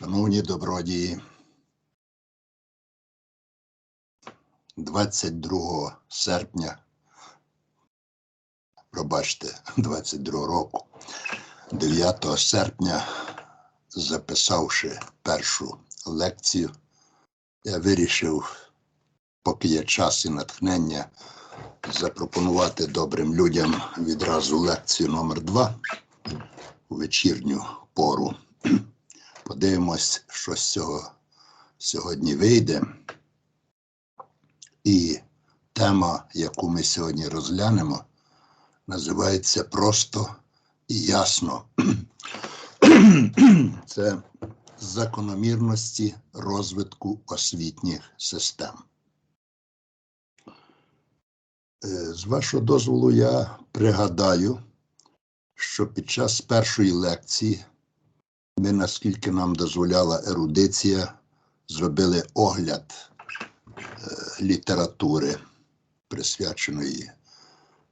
Шановні добродії, 22 серпня, пробачте, 22 року, 9 серпня, записавши першу лекцію, я вирішив, поки є час і натхнення, запропонувати добрим людям відразу лекцію номер 2 у вечірню пору. Подивимось, що з цього сьогодні вийде. І тема, яку ми сьогодні розглянемо, називається просто і ясно. Це закономірності розвитку освітніх систем. Е, З вашого дозволу, я пригадаю, що під час першої лекції ми, наскільки нам дозволяла ерудиція, зробили огляд е, літератури, присвяченої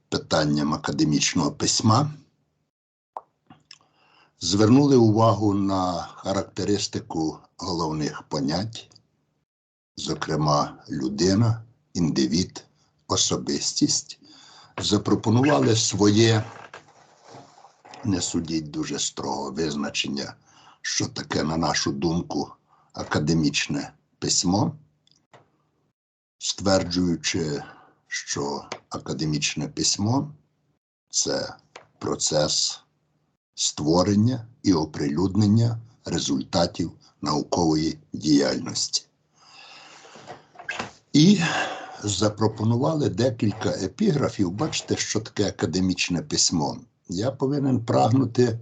питанням академічного письма. Звернули увагу на характеристику головних понять, зокрема, людина, індивід, особистість, запропонували своє, не судіть дуже строго визначення що таке, на нашу думку, академічне письмо, стверджуючи, що академічне письмо це процес створення і оприлюднення результатів наукової діяльності. І запропонували декілька епіграфів. Бачите, що таке академічне письмо. Я повинен прагнути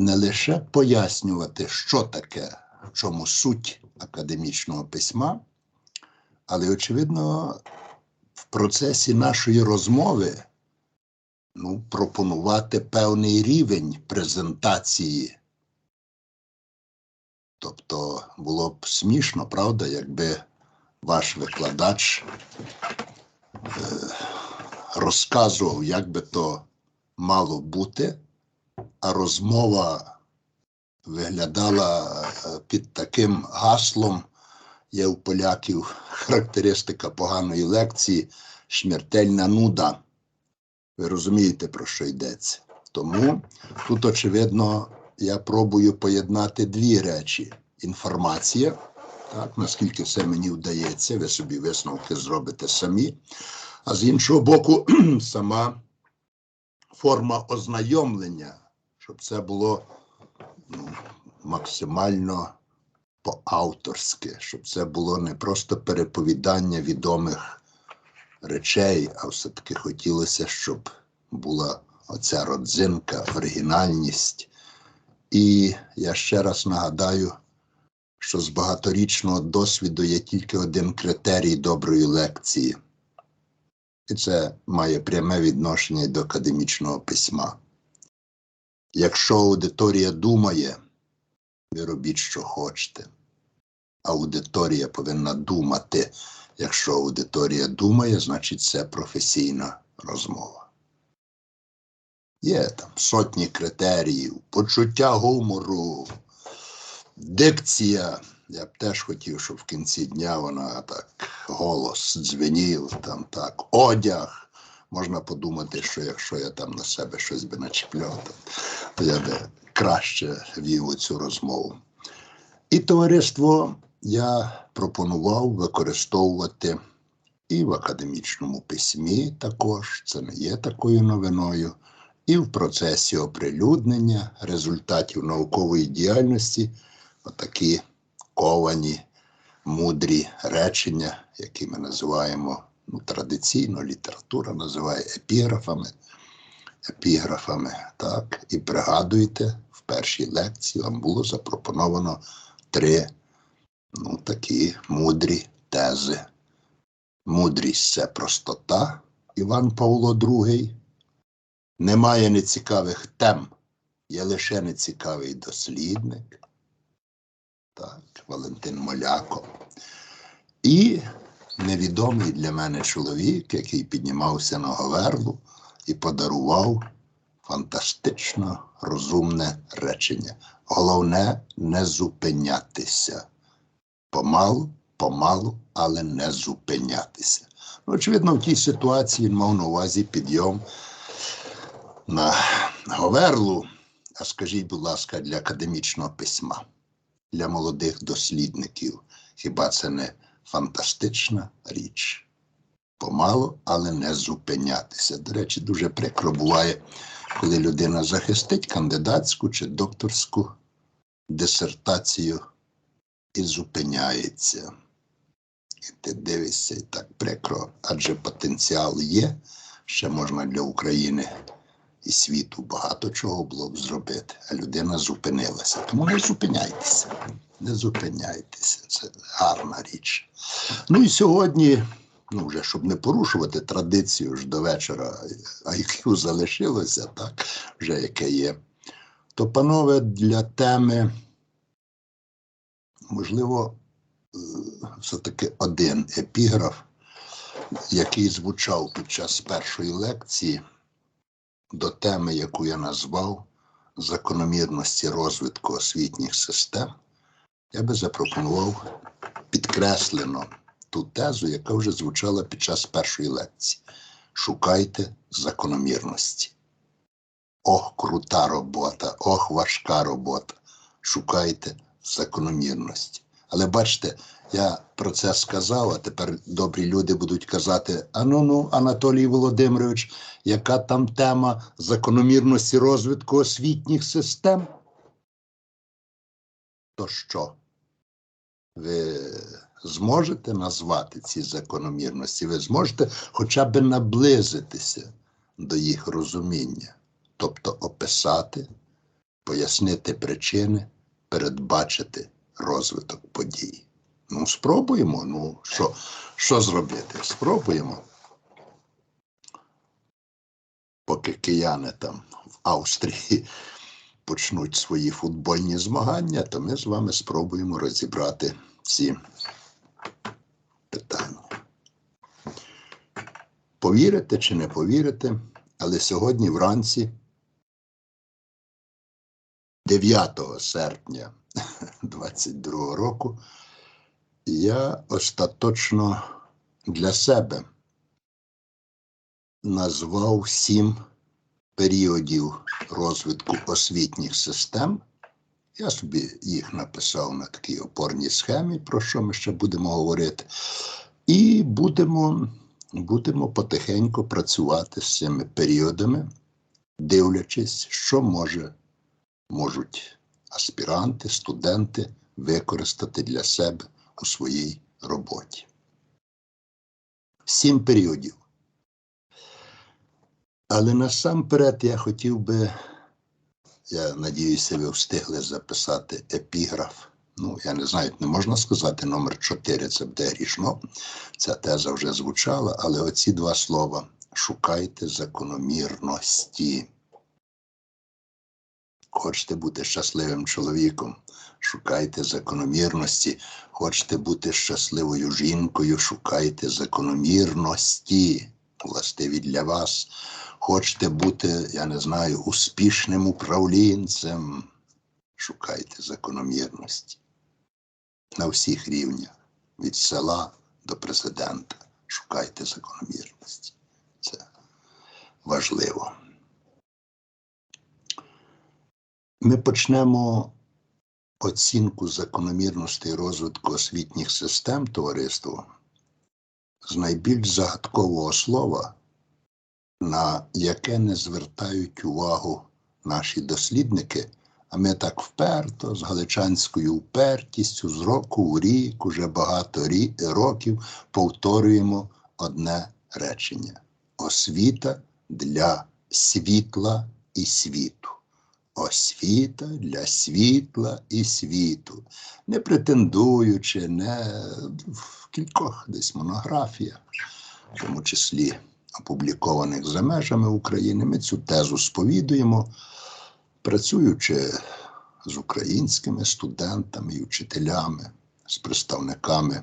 не лише пояснювати, що таке, в чому суть академічного письма, але, очевидно, в процесі нашої розмови ну, пропонувати певний рівень презентації. Тобто було б смішно, правда, якби ваш викладач е, розказував, як би то мало бути а розмова виглядала е, під таким гаслом. Є у поляків характеристика поганої лекції, смертельна нуда. Ви розумієте, про що йдеться. Тому тут, очевидно, я пробую поєднати дві речі: інформація, так, наскільки все мені вдається, ви собі висновки зробите самі. А з іншого боку, сама форма ознайомлення щоб це було ну, максимально по-авторськи, щоб це було не просто переповідання відомих речей, а все-таки хотілося, щоб була оця родзинка, оригінальність. І я ще раз нагадаю, що з багаторічного досвіду є тільки один критерій доброї лекції. І це має пряме відношення до академічного письма. Якщо аудиторія думає, ви робіть, що хочете. Аудиторія повинна думати. Якщо аудиторія думає, значить це професійна розмова. Є там сотні критеріїв, почуття гумору, дикція. Я б теж хотів, щоб в кінці дня вона так голос дзвенів, там так, одяг. Можна подумати, що якщо я там на себе щось би начіпляв, то я би краще вів цю розмову. І товариство я пропонував використовувати і в академічному письмі також, це не є такою новиною, і в процесі оприлюднення результатів наукової діяльності отакі ковані, мудрі речення, які ми називаємо ну, традиційно література називає епіграфами. Епіграфами, так, і пригадуйте, в першій лекції вам було запропоновано три ну, такі мудрі тези. Мудрість це простота, Іван Павло II. Немає нецікавих тем, є лише нецікавий дослідник. Так, Валентин Моляко. І невідомий для мене чоловік, який піднімався на Говерлу і подарував Фантастично розумне речення. Головне не зупинятися. Помалу, помалу, але не зупинятися. Ну, очевидно, в тій ситуації він мав на увазі підйом на Говерлу, а скажіть, будь ласка, для академічного письма, для молодих дослідників. Хіба це не фантастична річ? Помалу, але не зупинятися. До речі, дуже прикро буває, коли людина захистить кандидатську чи докторську дисертацію і зупиняється. І ти дивишся і так прикро, адже потенціал є, ще можна для України і світу багато чого було б зробити, а людина зупинилася. Тому не зупиняйтеся, не зупиняйтеся, це гарна річ. Ну і сьогодні, ну вже щоб не порушувати традицію ж до вечора, IQ залишилося, так, вже яке є. То, панове, для теми, можливо, е, все-таки один епіграф, який звучав під час першої лекції до теми, яку я назвав закономірності розвитку освітніх систем, я би запропонував підкреслено ту тезу, яка вже звучала під час першої лекції. Шукайте закономірності. Ох, крута робота, ох, важка робота. Шукайте закономірності. Але бачите, я про це сказав, а тепер добрі люди будуть казати: а ну ну, Анатолій Володимирович, яка там тема закономірності розвитку освітніх систем? То що? Ви зможете назвати ці закономірності? Ви зможете хоча б наблизитися до їх розуміння, тобто описати, пояснити причини, передбачити розвиток подій. Ну, спробуємо. Ну, що, що зробити? Спробуємо. Поки кияни там в Австрії почнуть свої футбольні змагання, то ми з вами спробуємо розібрати ці питання. Повірите чи не повірите, але сьогодні вранці, 9 серпня 22 року, я остаточно для себе назвав сім періодів розвитку освітніх систем. Я собі їх написав на такій опорній схемі, про що ми ще будемо говорити. І будемо, будемо потихеньку працювати з цими періодами, дивлячись, що може, можуть аспіранти, студенти використати для себе у своїй роботі. Сім періодів. Але насамперед я хотів би, я надіюся, ви встигли записати епіграф. Ну, я не знаю, не можна сказати номер 4, це буде грішно. Ця теза вже звучала, але оці два слова шукайте закономірності. Хочете бути щасливим чоловіком, шукайте закономірності. Хочете бути щасливою жінкою, шукайте закономірності, властиві для вас. Хочете бути, я не знаю, успішним управлінцем, шукайте закономірності. На всіх рівнях, від села до президента, шукайте закономірності. Це важливо. Ми почнемо оцінку закономірностей розвитку освітніх систем товариства з найбільш загадкового слова, на яке не звертають увагу наші дослідники, а ми так вперто, з галичанською упертістю, з року в рік, уже багато років повторюємо одне речення: освіта для світла і світу освіта для світла і світу, не претендуючи, не в кількох десь монографіях, в тому числі опублікованих за межами України, ми цю тезу сповідуємо, працюючи з українськими студентами і вчителями, з представниками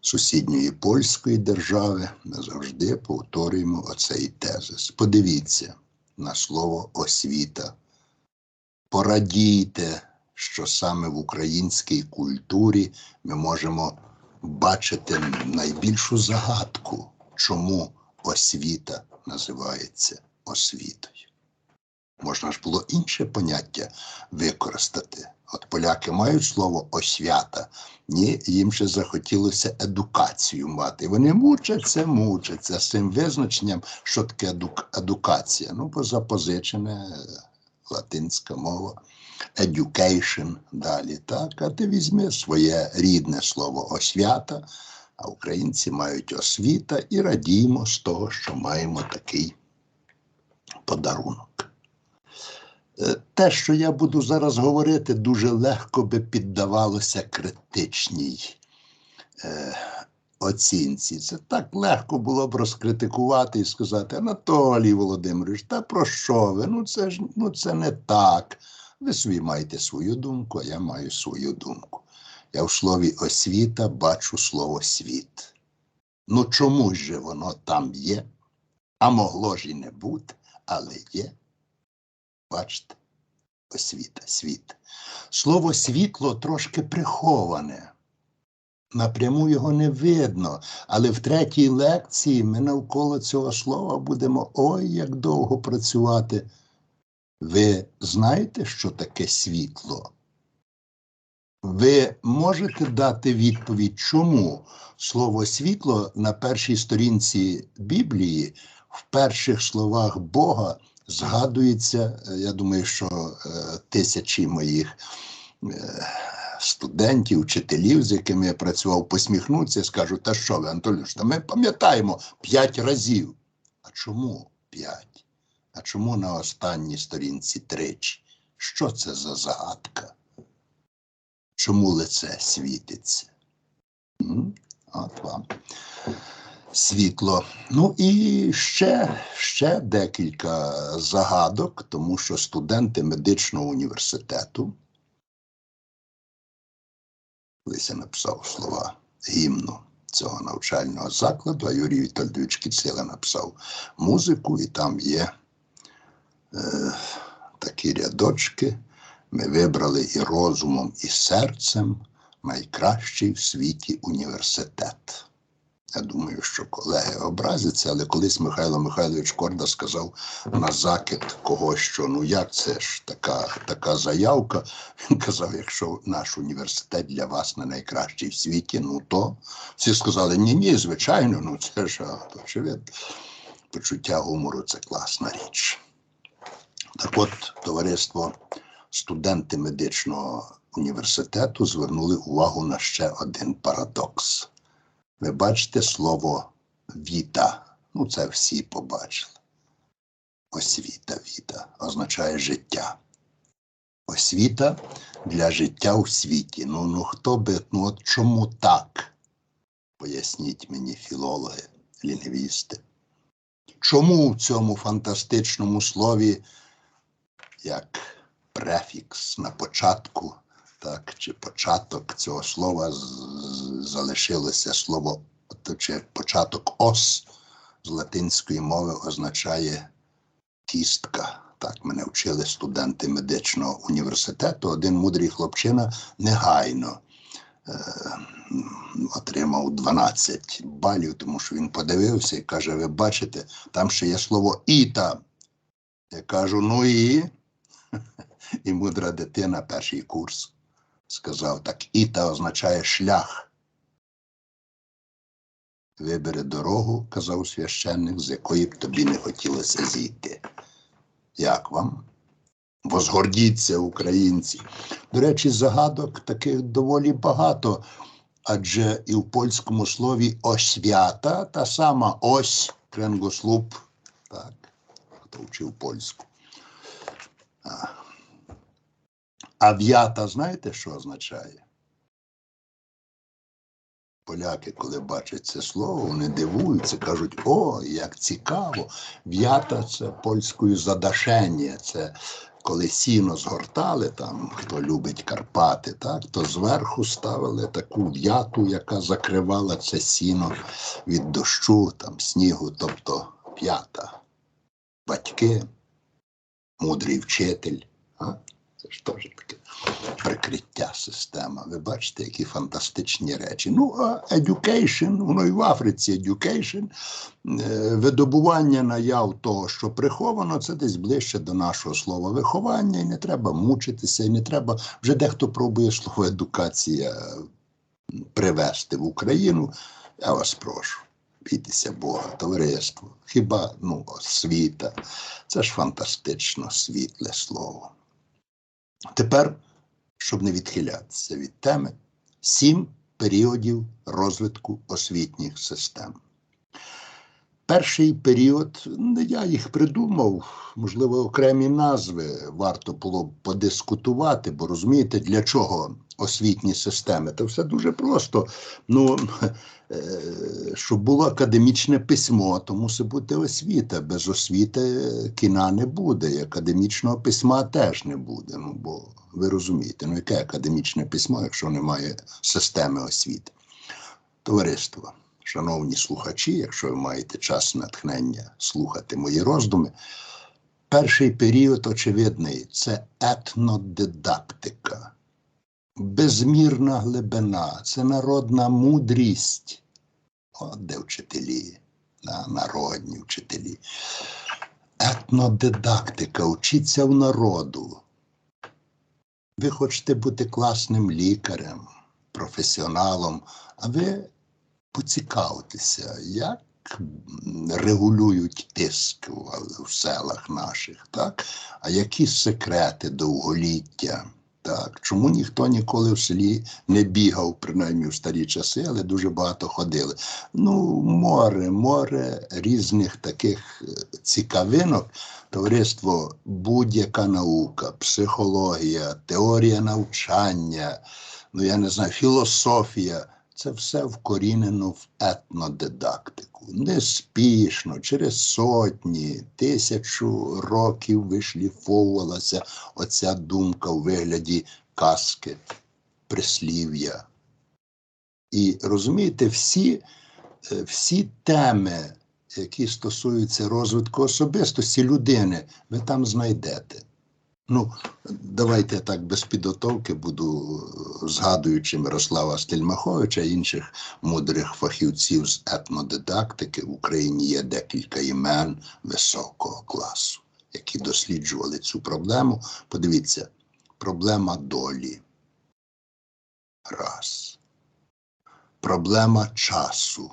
сусідньої польської держави, ми завжди повторюємо оцей тезис. Подивіться на слово освіта. Порадійте, що саме в українській культурі ми можемо бачити найбільшу загадку, чому освіта називається освітою. Можна ж було інше поняття використати. От поляки мають слово освята, ні, їм ще захотілося едукацію мати. Вони мучаться, мучаться з цим визначенням, що таке едук- едукація. Ну, бо запозичене е, латинська мова, education далі. Так, а ти візьми своє рідне слово освята, а українці мають освіта і радіємо з того, що маємо такий подарунок. Е, Те, що я буду зараз говорити, дуже легко би піддавалося критичній е, оцінці. Це так легко було б розкритикувати і сказати: Анатолій Володимирович, та про що ви? Ну це ж ну, це не так. Ви собі маєте свою думку, а я маю свою думку. Я в слові освіта бачу слово світ. Ну чому ж воно там є? А могло ж і не бути, але є. Бачите, освіта, світ. Слово світло трошки приховане. Напряму його не видно, але в третій лекції ми навколо цього слова будемо ой як довго працювати. Ви знаєте, що таке світло? Ви можете дати відповідь, чому слово світло на першій сторінці Біблії в перших словах Бога згадується, е, я думаю, що е, тисячі моїх е, студентів, вчителів, з якими я працював, посміхнуться і скажуть, та що ви, Анатолійович, та ми пам'ятаємо п'ять разів. А чому п'ять? А чому на останній сторінці тричі? Що це за загадка? Чому лице світиться? От вам світло. Ну і ще, ще декілька загадок, тому що студенти медичного університету, колись я написав слова гімну цього навчального закладу, а Юрій Вітальдович Кіцила написав музику, і там є е, такі рядочки. Ми вибрали і розумом, і серцем найкращий в світі університет. Я думаю, що колеги образяться, але колись Михайло Михайлович Корда сказав на закид когось, що ну як це ж така, така заявка. Він казав, якщо наш університет для вас не найкращий в світі, ну то всі сказали, ні, ні, звичайно, ну це ж очевидно. Почуття гумору це класна річ. Так от, товариство, студенти медичного університету звернули увагу на ще один парадокс. Ви бачите слово віта. Ну, це всі побачили. Освіта віта означає життя. Освіта для життя у світі. Ну, ну хто би, ну от чому так? Поясніть мені, філологи, лінгвісти. Чому в цьому фантастичному слові, як префікс на початку, так, чи початок цього слова залишилося слово, то чи початок ос з латинської мови означає кістка. Так мене вчили студенти медичного університету. Один мудрий хлопчина негайно е, отримав 12 балів, тому що він подивився і каже: ви бачите, там ще є слово іта. Я кажу, ну і. І мудра дитина, перший курс, сказав так: іта означає шлях. Вибери дорогу, казав священник, з якої б тобі не хотілося зійти. Як вам? Возгордіться, українці. До речі, загадок таких доволі багато, адже і в польському слові освята та сама ось кренгослуп, так, хто вчив польську. А, а в'ята, знаєте, що означає? Поляки, коли бачать це слово, вони дивуються, кажуть, о, як цікаво. В'ята це польською задашення. Це коли сіно згортали, там, хто любить Карпати, так, то зверху ставили таку в'яту, яка закривала це сіно від дощу, там, снігу, тобто п'ята. Батьки мудрий вчитель. Ж таке прикриття система. Ви бачите, які фантастичні речі. Ну, а education, воно і в Африці education, е, видобування наяв того, що приховано, це десь ближче до нашого слова виховання, і не треба мучитися, і не треба. Вже дехто пробує слово едукація привести в Україну. Я вас прошу. Бійтеся Бога, товариство. Хіба ну, освіта? Це ж фантастично світле слово. Тепер, щоб не відхилятися від теми, сім періодів розвитку освітніх систем. Перший період, не я їх придумав, можливо, окремі назви варто було б подискутувати, бо розумієте, для чого освітні системи? Це все дуже просто. Ну, е, щоб було академічне письмо, то мусить бути освіта. Без освіти кіна не буде, і академічного письма теж не буде. Ну, бо ви розумієте, ну яке академічне письмо, якщо немає системи освіти? Товариство. Шановні слухачі, якщо ви маєте час натхнення слухати мої роздуми, перший період очевидний це етнодидактика, безмірна глибина, це народна мудрість. От де вчителі, да, народні вчителі. Етнодидактика, учіться в народу. Ви хочете бути класним лікарем, професіоналом, а ви поцікавитися, як регулюють тиск в, в селах наших, так? а які секрети довголіття. Так, чому ніхто ніколи в селі не бігав, принаймні в старі часи, але дуже багато ходили. Ну, море, море різних таких е, цікавинок. Товариство, будь-яка наука, психологія, теорія навчання, ну я не знаю, філософія. Це все вкорінено в етнодидактику. Неспішно, через сотні, тисячу років вишліфовувалася оця думка у вигляді казки, прислів'я. І розумієте, всі, е, всі теми, які стосуються розвитку особистості людини, ви там знайдете. Ну, давайте я так без підготовки буду е, згадуючи Мирослава Стельмаховича інших мудрих фахівців з етнодидактики в Україні є декілька імен високого класу, які досліджували цю проблему. Подивіться, проблема долі. Раз. Проблема часу.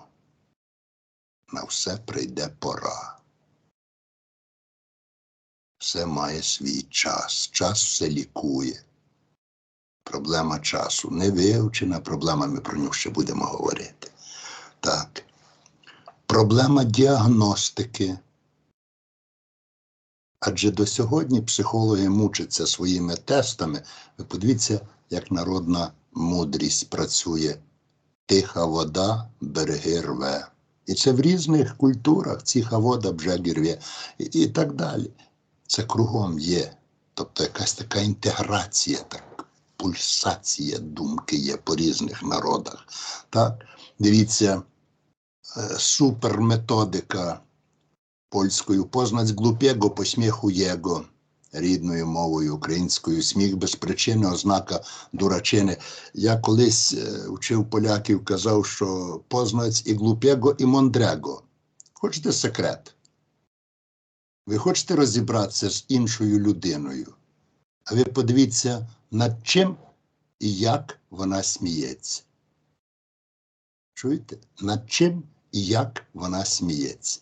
На все прийде пора. Все має свій час. Час все лікує. Проблема часу не вивчена проблема, ми про нього ще будемо говорити. Так. Проблема діагностики. Адже до сьогодні психологи мучаться своїми тестами. Ви подивіться, як народна мудрість працює. Тиха вода, береги рве. І це в різних культурах, тиха вода бжеги рве і, і так далі. Це кругом є. Тобто якась така інтеграція, так, пульсація думки є по різних народах. Так? Дивіться, е, суперметодика польською познать глупєго по сміху єго. Рідною мовою українською сміх без причини, ознака дурачини. Я колись е, вчив поляків, казав, що познаць і глупєго, і мондрего. Хочете секрет? Ви хочете розібратися з іншою людиною, а ви подивіться, над чим і як вона сміється. Чуєте? Над чим і як вона сміється?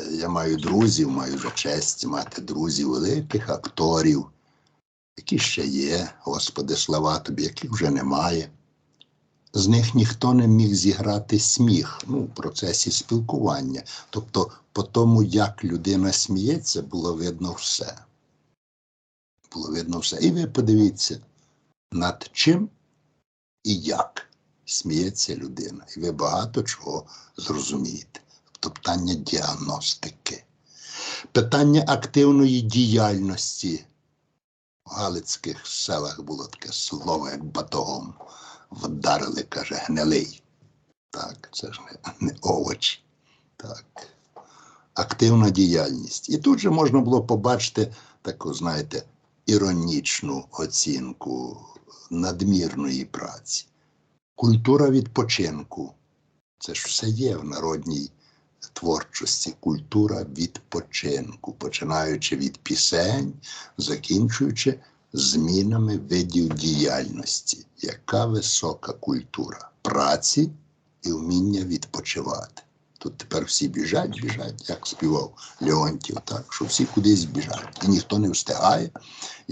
Е, я маю друзів, маю за честь мати друзів, великих акторів, які ще є, Господи, слава тобі, яких вже немає. З них ніхто не міг зіграти сміх ну, в процесі спілкування. Тобто, по тому, як людина сміється, було видно все. Було видно все. І ви подивіться, над чим і як сміється людина. І ви багато чого зрозумієте. Тобто діагностики, питання активної діяльності. В Галицьких селах було таке слово, як батогом вдарили, каже, гнилий. Так, це ж не, не овочі. Так. Активна діяльність. І тут же можна було побачити таку, знаєте, іронічну оцінку надмірної праці. Культура відпочинку. Це ж все є в народній творчості. Культура відпочинку, починаючи від пісень, закінчуючи змінами видів діяльності. Яка висока культура праці і вміння відпочивати. Тут тепер всі біжать, біжать, як співав Леонтів, так, що всі кудись біжать. І ніхто не встигає.